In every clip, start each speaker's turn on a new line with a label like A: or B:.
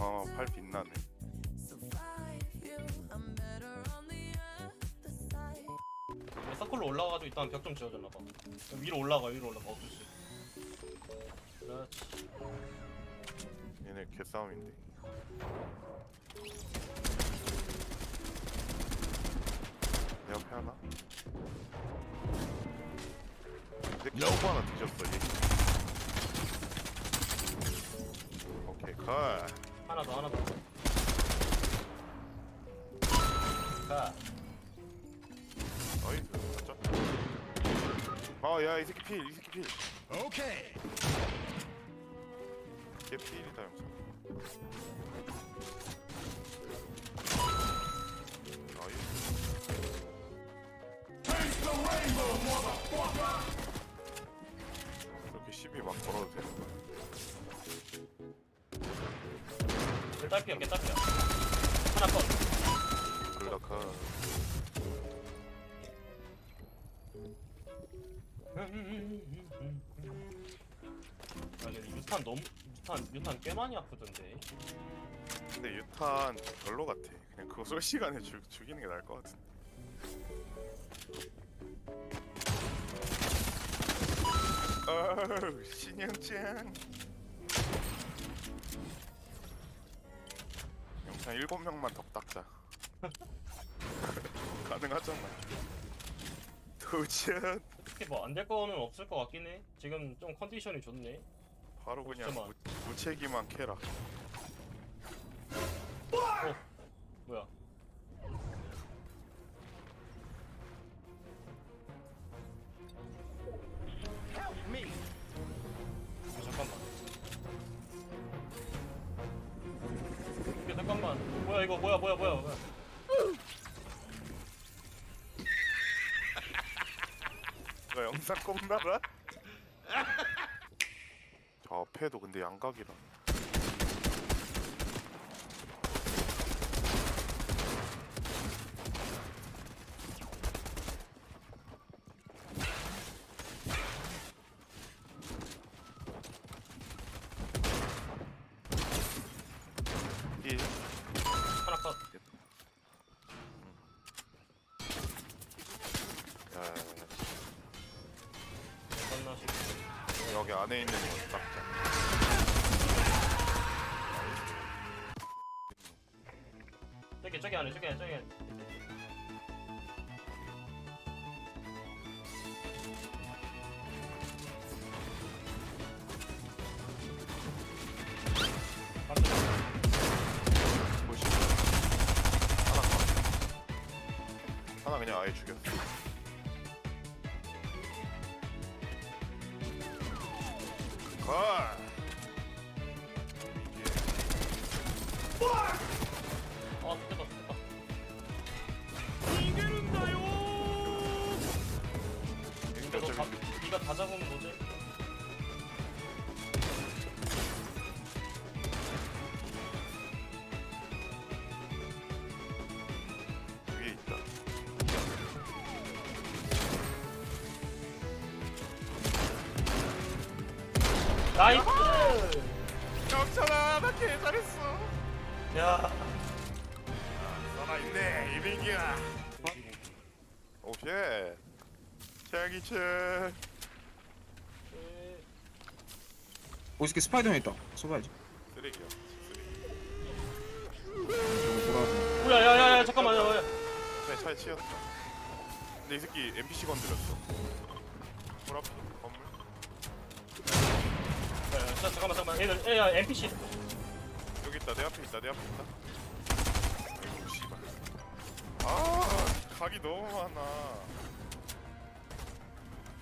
A: 아, 팔 빛나네.
B: 서클로 올라가가지고 일단 벽 좀 지어줬나 봐. 위로 올라가 위로 올라가 어쩔 수. 그렇지.
A: 얘네 개싸움인데. 내 옆에 하나. 내 너프 하나 뒤졌어 얘. 오케이 컷.
B: 하나 더 하나 더. 가.
A: 어이 진짜. 아야 이 새끼 필, 이 새끼 필.
C: 오케이.
A: 얘 필이다 영상. 이렇게 시비 막 걸어도 되는 거야?
B: 개딸피야 개딸피야. 하나 컷.
A: 블라카.
B: 아 근데 유탄 너무 유탄 유탄 꽤 많이 아프던데.
A: 근데 유탄 별로 같아. 그냥 그거 쏠 시간에 죽, 죽이는 게 나을 것 같은데. 어우, 신영짱. 영상 일곱 명만 덕 닦자. 가능하잖아. 도전.
B: 특히 뭐 안 될 거는 없을 것 같긴 해. 지금 좀 컨디션이 좋네.
A: 바로 그냥. 무, 무책임한 캐라.
B: 어 뭐야? 이거 뭐야 뭐야 뭐야 뭐야.
A: 너 영상 꼭 나가? 저 앞에도 근데 양각이라. 이
B: 하나 컷.
A: 야,
B: 만나시고.
A: 여기 안에 있는 거 닦자.
B: 저기 저기 안에 저기 안에 저기 안에.
A: 하나 그냥 아예 죽였어.
B: 나이스!
A: 영찬아, 나 개 잘했어.
B: 야,
A: 살아있네, 이민기야. 오케이. 자기체.
D: 어, 이렇게 스파이더맨 있다. 쏘봐야지.
A: 쓰레기야. 쓰레기.
D: 저거 돌아가서.
B: 뭐야, 야, 야, 야, 잠깐만, 야, 야.
A: 차에 차에 치였다. 근데 이 새끼 NPC 건드렸어. 보라피
B: 잠깐만, 잠깐만. 얘들, 야, 야, NPC.
A: 여기 있다. 내 앞에 있다. 내 앞에 있다. 아이고 씨발. 아 각이 너무 많아.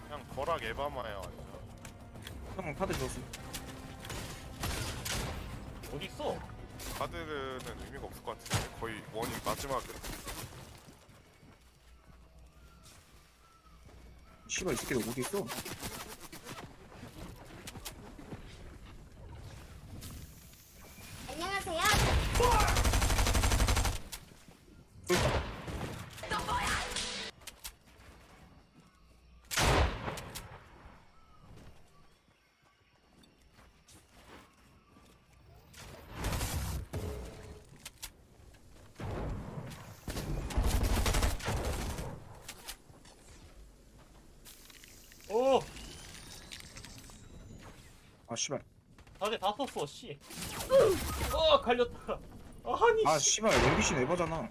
A: 그냥 거락 에바마야. 완전.
D: 형 카드 줬어.
B: 어디 있어?
A: 카드는 의미가 없을 것 같은데 거의 원이 마지막으로.
D: 씨발 이 새끼들 어디 있어?
E: 안녕하세요.
D: 또 있다. 씨발
B: 다들 다 썼어 씨. 어 갈렸다. 아니
D: 아
B: 씨.
D: 씨발 MBC 에바잖아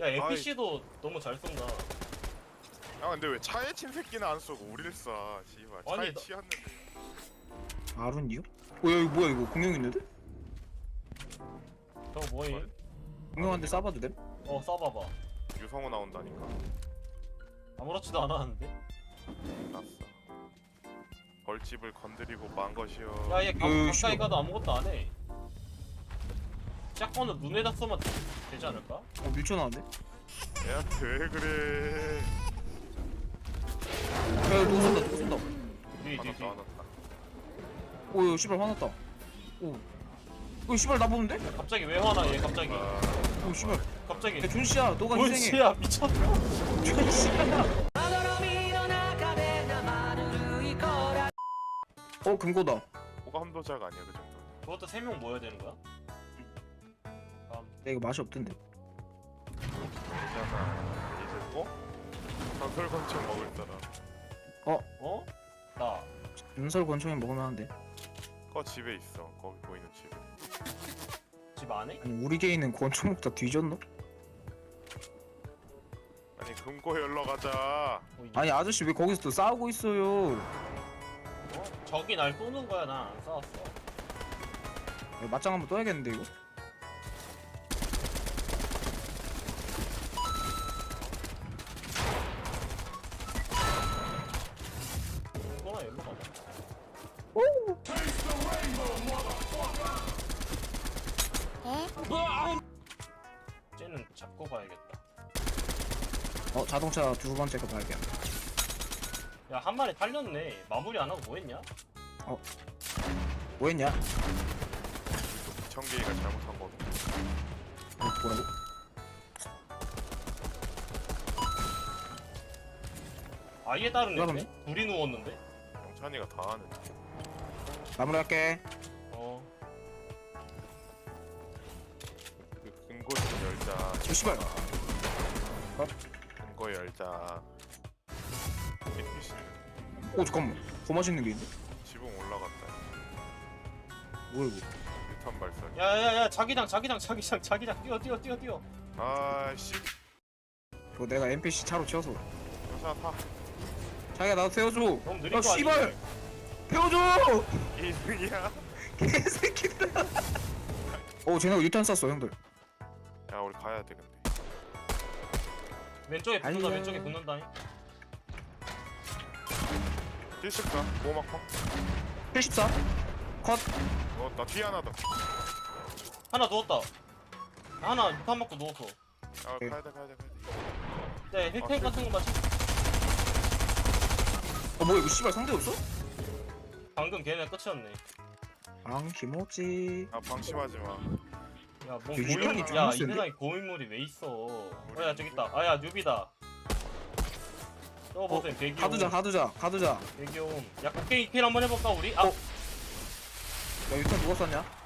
B: 야 NPC도 너무 잘 쏜다.
A: 야 근데 왜 차에 친 새끼는 안 쏘고 우리를 쏴 씨발 차에
B: 아니, 나-
A: 치였는데
D: 아룬이요? 어 야, 이거 뭐야 이거 공룡 있는데?
B: 저거 뭐임?
D: 공룡한테 쏴봐도 됨?
B: 어 써봐봐.
A: 유성우 나온다니까
B: 아무렇지도 않았는데.
A: 났어 벌집을 건드리고 만 것이여
B: 야얘
D: 으,
B: 가까이
D: 싫어.
B: 가도 아무것도 안 해. 짝건을 눈에다 쏘면 되지 않을까?
D: 어 밀쳐 나왔네?
A: 얘한테 왜 그래
D: 야 누구 쏜다 누구 쏜다
B: 뒤뒤 뒤.
A: 화났다 화났다
D: 오 야, 씨발 화났다 오. 오 씨발 나 보는데?
B: 갑자기 왜 화나 얘 갑자기?
A: 아,
D: 오 씨발
B: 갑자기.
D: 야 존씨야 너가
B: 뭔
D: 희생해
B: 씨야 미쳤어.
D: 존씨야 어 금고다
A: 호감도자가 아니야 그 정도
B: 그것도 세 명 모여야 되는 거야?
D: 야 이거 맛이 없던데
A: 괜찮아 이제 또? 전설 건축 먹을 사람
B: 어? 나.
D: 윤설 권총에 먹으면 한데
A: 거 집에 있어 거기 보이는 집에
B: 집 안에?
D: 아니 우리 개인은 권총 먹다 뒤졌노?
A: 아니 금고 열러 가자
B: 어, 이-
D: 아니 아저씨 왜 거기서 또 싸우고 있어요
B: 어? 적이 날 쏘는 거야 나안 싸웠어.
D: 야, 맞짱 한번 떠야겠는데 이거?
B: 이거나 일로 가자. 쟤는 잡고 가야겠다.
D: 어 자동차 두 번째 거 발견
B: 야 한 마리 탈렸네. 마무리 안 하고 뭐 했냐?
D: 뭐 했냐?
A: 미천개이가 잘못한 거고
D: 어, 뭐라고?
B: 아예 다른 애네? 둘이 누웠는데?
A: 영찬이가 다 하는
D: 마무리할게
B: 어.
A: 그 금고 좀 열자
D: 저 씨발
A: 금고 열자
D: 오 잠깐만. 더 맛있는 게 있네?
A: 지붕 올라갔다.
D: 뭐야 이거
A: 유탄 발사기.
B: 야야야 자기장 자기장 자기장 자기장. 뛰어 뛰어 뛰어 뛰어.
A: 아씨.
D: 이거 내가 NPC 차로 채워서.
A: 여자 타.
D: 자기야 나도 태워줘.
B: 너무 느린 야거 아니야?
D: 씨발. 태워줘!
A: 2등이야?
D: 개새끼들 어 쟤네가 유탄 쐈어 형들.
A: 야 우리 가야 돼 근데.
B: 왼쪽에 붙는다
D: 아니야.
B: 왼쪽에 붙는다.
A: 74 보호막펑
D: 74컷
A: 어나 뒤에 하나 더
B: 하나 누웠다. 하나 유탄 맞고 누웠어.
A: 야,
D: 오케이.
A: 가야 돼 가야 돼 가야 돼
B: 네 힐탱
A: 아,
B: 같은 거 맞지?
D: 어 뭐야 이거 씨발 상대 없어?
B: 방금 걔네 끝이었네.
D: 앙 김오찌
A: 아 방심하지 마
B: 야뭐
D: 저 유탄이
B: 고인
D: 좀
B: 야이
D: 센데?
B: 세상에 고인물이 왜 있어? 어야 저기 있다. 아야 뉴비다. 저 보세요 대기온.
D: 가두자 가두자 가두자
B: 대기온. 야 곡괭이 킬 한번 해볼까 우리? 아
D: 어. 야 유탄 누가 쐈냐?